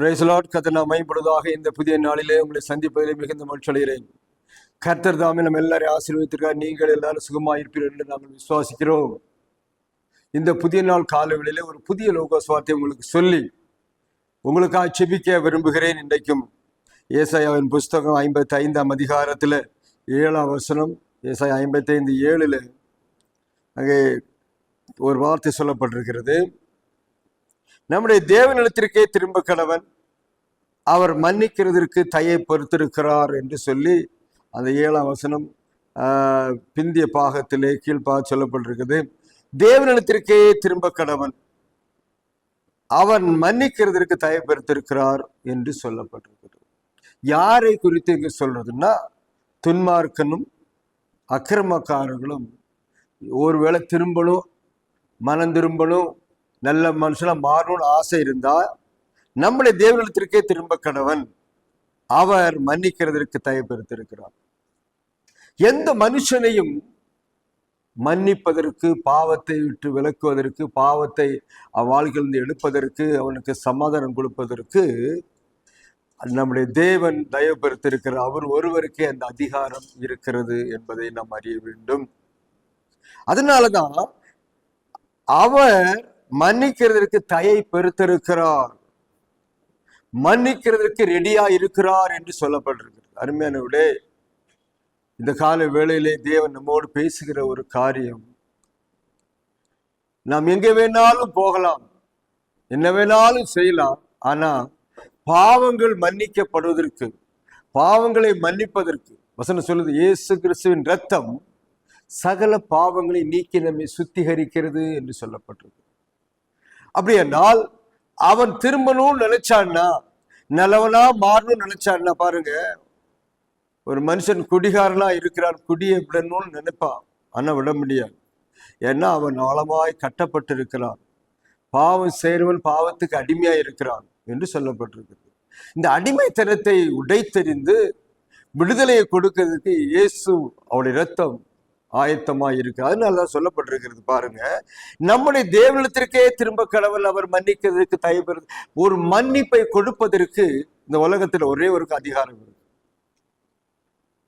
பிரேசலாட் கத்தர் நான் மைப்படுவதாக இந்த புதிய நாளிலே உங்களை சந்திப்பதிலே மிகுந்த மகிழ்ச்சி அடைகிறேன். கர்த்தர் தாமே நம்ம எல்லாரையும் ஆசீர்வதித்திருக்கார் நீங்கள் எல்லாரும் சுகமாக இருப்பீர்கள் என்று நாங்கள் விசுவாசிக்கிறோம். இந்த புதிய நாள் காலவெளியிலே ஒரு புதிய லோகஸ்வார்த்தை உங்களுக்கு சொல்லி உங்களுக்காக செபிக்க விரும்புகிறேன் இன்றைக்கும். ஏசாயாவின் புஸ்தகம் ஐம்பத்தி ஐந்தாம் அதிகாரத்தில் ஏழாம் வசனம் ஏசாய் ஐம்பத்தி ஐந்து ஏழில் அங்கே ஒரு வார்த்தை சொல்லப்பட்டிருக்கிறது. நம்முடைய தேவனிடத்திற்கே திரும்ப கணவன் அவர் மன்னிக்கிறதற்கு தயை பொறுத்திருக்கிறார் என்று சொல்லி அந்த ஏழாம் வசனம் ஆஹ், பிந்திய பாகத்திலே கீழ்பாக சொல்லப்பட்டிருக்குது. தேவனிடத்திற்கே திரும்ப கடவன் அவன் மன்னிக்கிறதற்கு தயை பொறுத்திருக்கிறார் என்று சொல்லப்பட்டிருக்கிறது யாரை குறித்து இங்கு சொல்றதுன்னா துன்மார்க்கனும் அக்கிரமக்காரர்களும். ஒருவேளை திரும்பணும் மனம் திரும்பணும் நல்ல மனுஷனாக மாறணும்னு ஆசை இருந்தால் நம்முடைய தேவனிடத்திற்கே திரும்ப கணவன். அவர் மன்னிக்கிறதற்கு தயப்பெடுத்திருக்கிறார் எந்த மனுஷனையும் மன்னிப்பதற்கு பாவத்தை விட்டு விலக்குவதற்கு பாவத்தை வாழ்க்கையிலிருந்து எடுப்பதற்கு அவனுக்கு சமாதானம் கொடுப்பதற்கு நம்முடைய தேவன் தயவு பெருத்திருக்கிற அவர் ஒருவருக்கே அந்த அதிகாரம் இருக்கிறது என்பதை நாம் அறிய வேண்டும். அதனாலதான் அவர் மன்னிக்கிறதற்கு தயை பெருத்திருக்கிறார் மன்னிக்கிறதற்கு ரெடியா இருக்கிறார் என்று சொல்லப்பட்டிருக்கிறது. அருமையானவர்களே இந்த கால வேளையிலே தேவன் நம்மோடு பேசுகிற ஒரு காரியம். நாம் எங்க வேணாலும் போகலாம் என்ன வேணாலும் செய்யலாம் ஆனா பாவங்கள் மன்னிக்கப்படுவதற்கு பாவங்களை மன்னிப்பதற்கு வசனம் சொல்லுது இயேசு கிறிஸ்துவின் ரத்தம் சகல பாவங்களை நீக்கி நம்மை சுத்திகரிக்கிறது என்று சொல்லப்பட்டிருக்கு. அப்படியானால் அவன் திரும்பணும்னு நினைச்சான்னா நல்லவனா மாறணும்னு நினைச்சான்னா பாருங்க ஒரு மனுஷன் குடிகாரனா இருக்கிறான் குடியை விடணும்னு நினைப்பான் ஆனா விட முடியாது. ஏன்னா அவன் ஆழமாய் கட்டப்பட்டிருக்கிறான். பாவம் செய்கிறவன் பாவத்துக்கு அடிமையா இருக்கிறான் என்று சொல்லப்பட்டிருக்கிறது. இந்த அடிமைத்தனத்தை உடைத்தெறிந்து விடுதலையை கொடுக்கிறதுக்கு இயேசு அவருடைய ரத்தம் ஆயத்தமாய் இருக்கு அதனாலதான் சொல்லப்பட்டிருக்கிறது பாருங்க. நம்முடைய தேவனத்திற்கே திரும்ப கடவுள் அவர் மன்னிக்கிறதுக்கு தயவுறது ஒரு மன்னிப்பை கொடுப்பதற்கு இந்த உலகத்துல ஒரே ஒரு அதிகாரம் இருக்கு.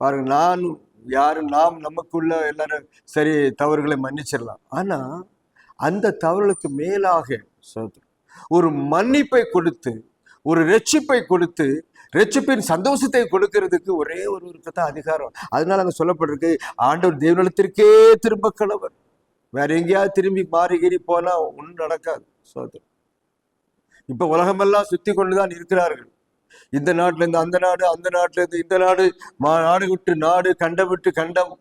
பாருங்க நான் யாரும் நாம் நமக்குள்ள எல்லாரும் சரி தவறுகளை மன்னிச்சிடலாம். ஆனா அந்த தவறுகளுக்கு மேலாக ஒரு மன்னிப்பை கொடுத்து ஒரு ரட்சிப்பை கொடுத்து ரட்சிப்பின் சந்தோஷத்தை கொடுக்கிறதுக்கு ஒரே ஒருவருக்கு தான் அதிகாரம். அதனால அங்கே சொல்லப்பட்டிருக்கு ஆண்டவர் தேவநலத்திற்கே திரும்ப கணவர் வேற எங்கேயாவது திரும்பி மாறி கீறி போனா ஒன்றும் நடக்காது சோதரம் இப்ப உலகமெல்லாம் சுத்தி கொண்டுதான் இருக்கிறார்கள். இந்த நாட்டுல இருந்து அந்த நாடு அந்த நாட்டுல இருந்து இந்த நாடு மா நாடு விட்டு நாடு கண்டம் விட்டு கண்டம்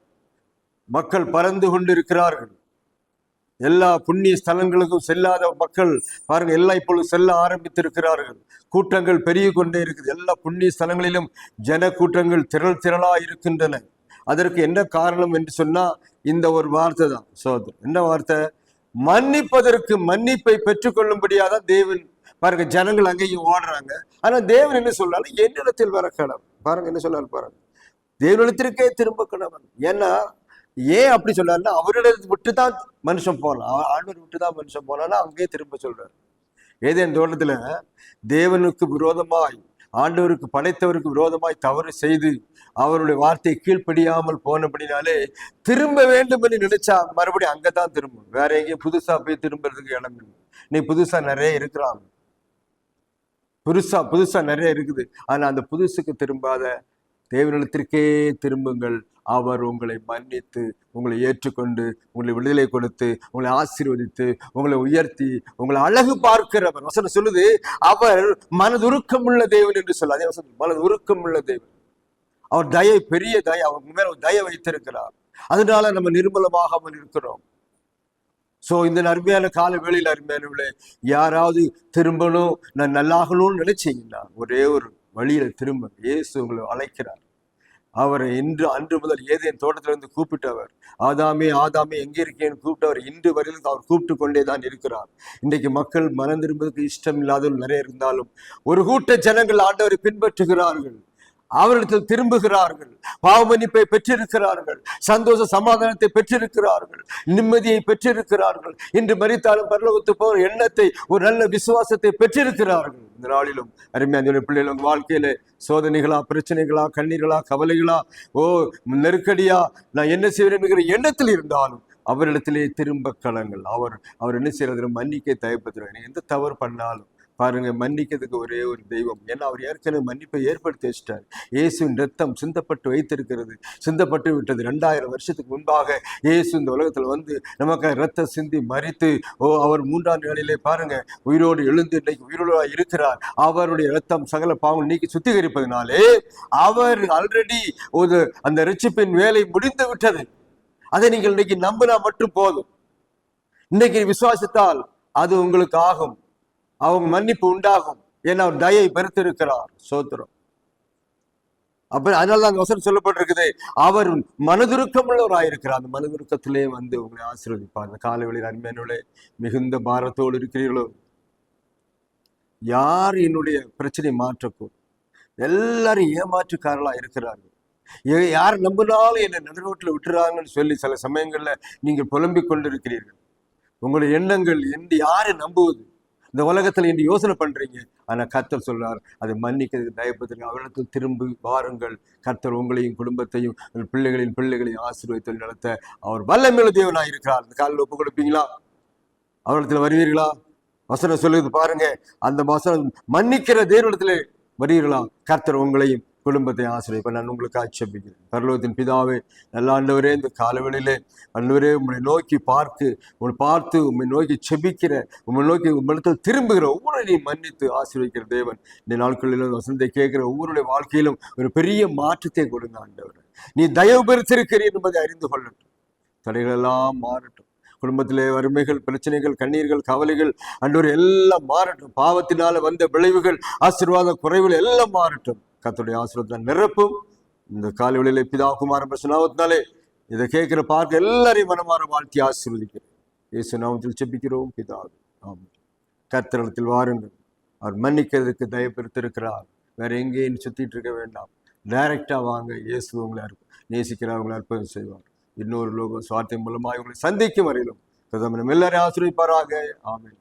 மக்கள் பறந்து கொண்டு இருக்கிறார்கள். எல்லா புண்ணிய ஸ்தலங்களுக்கும் செல்லாத மக்கள் பாருங்கள் எல்லாம் இப்பொழுது செல்ல ஆரம்பித்திருக்கிறார்கள். கூட்டங்கள் பெருகி கொண்டே இருக்குது. எல்லா புண்ணிய ஸ்தலங்களிலும் ஜன கூட்டங்கள் திரள் திரளாக இருக்கின்றன. அதற்கு என்ன காரணம் என்று சொன்னால் இந்த ஒரு வார்த்தை தான் சோதர். என்ன வார்த்தை? மன்னிப்பதற்கு மன்னிப்பை பெற்றுக்கொள்ளும்படியாக தான் தேவன் பாருங்க ஜனங்கள் அங்கேயும் ஓடுறாங்க. ஆனால் தேவன் என்ன சொல்றாரு? என்னிடத்தில் வர கடவுள் பாருங்க என்ன சொல்றாரு பாருங்க. தேவனிடத்திற்கே திரும்ப கடவுள் ஏன்னா ஏன் அப்படி சொல்றாருன்னா அவரிடத்து விட்டு தான் மனுஷன் போகலாம் ஆண்டவர் விட்டு தான் மனுஷன் போனாலும் அங்கேயே திரும்ப சொல்றாரு. ஏதேன் தோட்டத்துல தேவனுக்கு விரோதமாய் ஆண்டவருக்கு படைத்தவருக்கு விரோதமாய் தவறு செய்து அவருடைய வார்த்தையை கீழ்ப்படியாமல் போனபடினாலே திரும்ப வேண்டும் என்று நினைச்சா மறுபடியும் அங்கதான் திரும்பும். வேற எங்கேயும் புதுசா போய் திரும்புறதுக்கு இடம் இல்லை. நீ புதுசா நிறைய இருக்கிறான். புதுசா புதுசா நிறைய இருக்குது. ஆனா அந்த புதுசுக்கு திரும்பாத தேவனிடத்திற்கே திரும்புங்கள். அவர் உங்களை மன்னித்து உங்களை ஏற்றுக்கொண்டு உங்களை விடுதலை கொடுத்து உங்களை ஆசீர்வதித்து உங்களை உயர்த்தி உங்களை அழகு பார்க்கிறவர். வசனம் சொல்லுது அவர் மனதுருக்கம் உள்ள தேவன் என்று சொல்ல அதே வசனம் மனதுருக்கம் உள்ள தேவன். அவர் தயை பெரிய தயை அவர் மேல தயை வைத்திருக்கிறார். அதனால நம்ம நிர்மலமாகாமல் இருக்கிறோம். சோ இந்த அருமையான கால வேளையில் அருமையானவர்களே யாராவது திரும்பணும் நான் நல்லாகணும்னு நினைச்சீங்கன்னா ஒரே ஒரு வழியில் திரும்ப இயேசு உங்களை அழைக்கிறார். அவரை இன்று அன்று முதல் ஏதேன் தோட்டத்திலிருந்து கூப்பிட்டவர். ஆதாமே ஆதாமே எங்கே இருக்கேன்னு கூப்பிட்டவர். இன்று வரையில் அவர் கூப்பிட்டு கொண்டே தான் இருக்கிறார். இன்றைக்கு மக்கள் மனம் திரும்புவதற்கு இஷ்டம் இல்லாதவர்கள் நிறைய இருந்தாலும் ஒரு கூட்ட ஜனங்கள் ஆண்டவரை பின்பற்றுகிறார்கள். அவரிடத்தில் திரும்புகிறார்கள். பாவமன்னிப்பை பெற்றிருக்கிறார்கள். சந்தோஷ சமாதானத்தை பெற்றிருக்கிறார்கள். நிம்மதியை பெற்றிருக்கிறார்கள். இன்று மறித்தாலும் பரலோகத்து போகிற எண்ணத்தை ஒரு நல்ல விசுவாசத்தை பெற்றிருக்கிறார்கள். இந்த நாளிலும் அருமையான பிள்ளைகள் உங்க வாழ்க்கையில சோதனைகளா பிரச்சனைகளா கண்ணீர்களா கவலைகளா ஓ நெருக்கடியா நான் என்ன செய்வேன் என்கிற எண்ணத்தில் இருந்தாலும் அவரிடத்திலே திரும்ப கலங்கள். அவர் அவர் என்ன செய்யறது மன்னிக்க தயப்பத்துறாரு எந்த தவறு பண்ணாலும் பாருங்க மன்னிக்கிறதுக்கு ஒரே ஒரு தெய்வம். ஏன்னா அவர் ஏற்கனவே மன்னிப்பை ஏற்படுத்தி வச்சிட்டார். இயேசுவின் ரத்தம் சிந்தப்பட்டு வைத்திருக்கிறது. சிந்தப்பட்டு விட்டது. ரெண்டாயிரம் வருஷத்துக்கு முன்பாக இயேசு இந்த உலகத்தில் வந்து நமக்கு ரத்தம் சிந்தி மறித்து ஓ அவர் மூன்றாம் நாளிலே பாருங்க உயிரோடு எழுந்து இன்னைக்கு உயிரோடு இருக்கிறார். அவருடைய ரத்தம் சகல பாவம் நீக்கி சுத்திகரிப்பதனாலே அவர் ஆல்ரெடி ஒரு அந்த ரிச்சிப்பின் வேலை முடிந்து விட்டது. அதை நீங்கள் இன்னைக்கு நம்பினா மட்டும் போதும். இன்னைக்கு விசுவாசித்தால் அது உங்களுக்கு ஆகும். அவங்க மன்னிப்பு உண்டாகும். ஏன்னா அவர் தயை பெருத்திருக்கிறார். சோத்திரம். அப்ப அதனால அந்த வசனம் சொல்லப்பட்டிருக்குது. அவர் மனதுருக்கம் உள்ளவராயிருக்கிறார் அந்த மனதுருக்கத்திலே வந்து உங்களை ஆசீர்வதிப்பார். அந்த காலவெளியில் அன்பனுடைய மிகுந்த பாரத்தோடு இருக்கிறீர்களோ? யார் என்னுடைய பிரச்சனை மாற்றக்கூடும்? எல்லாரும் ஏமாற்றுக்காரர்களா இருக்கிறார்கள். ஏ- யார் நம்பினாலும் என்னை நடுரோட்டில் விட்டுறாங்கன்னு சொல்லி சில சமயங்களில் நீங்கள் புலம்பிக் கொண்டிருக்கிறீர்கள். உங்களுடைய எண்ணங்கள் எந்த யாரை நம்புவது? இந்த உலகத்தில் இன்று யோசனை பண்ணுறீங்க ஆனால் கர்த்தர் சொல்கிறார் அதை மன்னிக்கிறதுக்கு தயப்பதற்கு அவரிடத்தில் திரும்பி வாருங்கள். கர்த்தர் உங்களையும் குடும்பத்தையும் பிள்ளைகளின் பிள்ளைகளையும் ஆசீர்வதித்து நடத்த அவர் வல்லமையுள்ள தேவனாக இருக்கிறார். இந்த காலில் ஒப்பு கொடுப்பீங்களா? அவரிடத்துல வருவீர்களா? வசனம் சொல்லுது பாருங்க. அந்த வசனம் மன்னிக்கிற தேவனிடத்துல வருவீர்களா? கர்த்தர் உங்களையும் குடும்பத்தை ஆசிரியப்ப நான் உங்களுக்கு ஆட்சேபிக்கிறேன் பரலோகத்தின் பிதாவே நல்ல ஆண்டவரே இந்த காலவெளியிலே ஆண்டவரே உங்களை நோக்கி பார்த்து உங்களை பார்த்து உண்மை நோக்கி செபிக்கிற உம்மை நோக்கி உங்களிடத்தில் திரும்புகிற ஒவ்வொரு நீ மன்னித்து ஆசீர்வதிக்கிற தேவன். இந்த நாட்களிலும் வசந்தை கேட்கிற ஒவ்வொருடைய வாழ்க்கையிலும் ஒரு பெரிய மாற்றத்தை கொடுங்க ஆண்டவர். நீ தயவு பெருத்திருக்கிறீர் என்பதை அறிந்து கொள்ளட்டும். தடைகளெல்லாம் மாறட்டும். குடும்பத்திலே வறுமைகள் பிரச்சனைகள் கண்ணீர்கள் கவலைகள் அன்றோர் எல்லாம் மாறட்டும். பாவத்தினால வந்த விளைவுகள் ஆசீர்வாத குறைவுகள் எல்லாம் மாறட்டும். கத்துடைய ஆசிரியத்தை நிரப்பும். இந்த காலை வேளையிலே பிதா குமார பிரசனாவத்தினாலே இதை கேட்கிற பார்க்க எல்லாரையும் மனமாற வாழ்த்தி ஆசீர்வதிக்கிறேன். இயேசு நாமத்தில் செபிக்கிறோம் பிதா ஆமாம் கர்த்தரிடத்தில் வாருங்கள். அவர் மன்னிக்கிறதுக்கு தயப்பெடுத்திருக்கிறார் வேற எங்கேயும் சுத்திட்டு இருக்க வேண்டாம். டைரக்டாக வாங்க. இயேசு உங்களை அற்ப- நேசிக்கிறார் உங்களை அற்புதம் செய்வார். இன்னொரு லோக சுவார்த்தை மூலமாக இவங்களை சந்திக்கும் வரையிலும் பிரதமர் எல்லாரையும் ஆசிரியப்பாராக ஆமேன்.